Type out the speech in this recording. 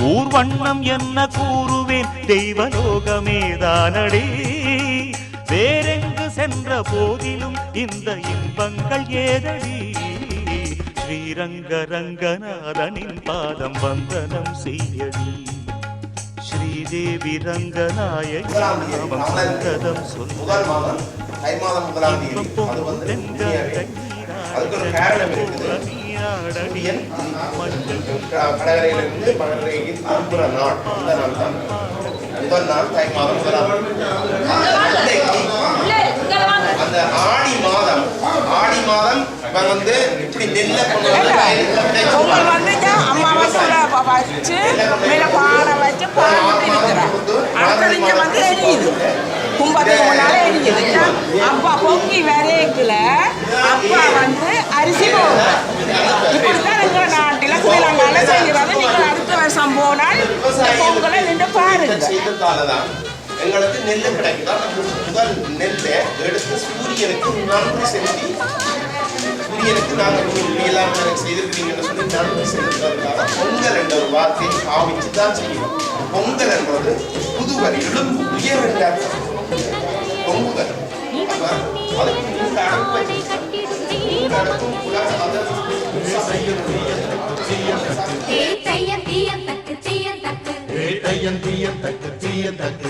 ஊர் வண்ணம் என்ன கூறுவேன்? தெய்வலோகமேதானடி. வேறெங்கு சென்ற போதிலும் இந்த இன்பங்கள் ஏதடி? ஸ்ரீரங்க ரங்கநாதனின் பாதம் வந்தனம் செய்யடி. ஸ்ரீதேவி ரங்கநாயகி நாமம் சங்கதம் முதல் மாதம் தை மாதம் முதலாம். தேதி அது வந்து புண்ணிய அதுக்கு ஒரு காரணம் இருக்குது சூரியன் க- கடற்கரையிலிருந்து கடற்கரைக்கு திரும்புகிற நாள் அந்த நாள் தான் முதல் நாள் தை மாதம் அந்த ஆடி மாதம் ஆடி மாதம் இவன் வந்து இப்படி நெல்லை கும்பத்துக்கு முன்னால எரியுது. அப்பா பொங்கி வரைக்கல அப்பா வந்து அரிசி ஆனால் போனால் பொங்கலை நின்று பாருங்க. செய்ததால எங்களுக்கு நெல் கிடைக்குதா? முதல் நெல்லை எடுத்து சூரியனுக்கு நன்றி செலுத்தி சூரியனுக்கு நாங்கள் எல்லாம் செய்திருக்கிறீங்கன்னு சொல்லி நன்றி செலுத்துறதுக்காக பொங்கல் என்ற ஒரு வார்த்தையை பாவிச்சு தான் செய்யணும். பொங்கல் என்பது புதுவர் எழும்பு உயர் என்ற அர்த்தம். பொங்குதல் அப்ப அதுக்கு மூன்று அடக்கு வச்சு மூன்று உலக மத தீயம் தக்கு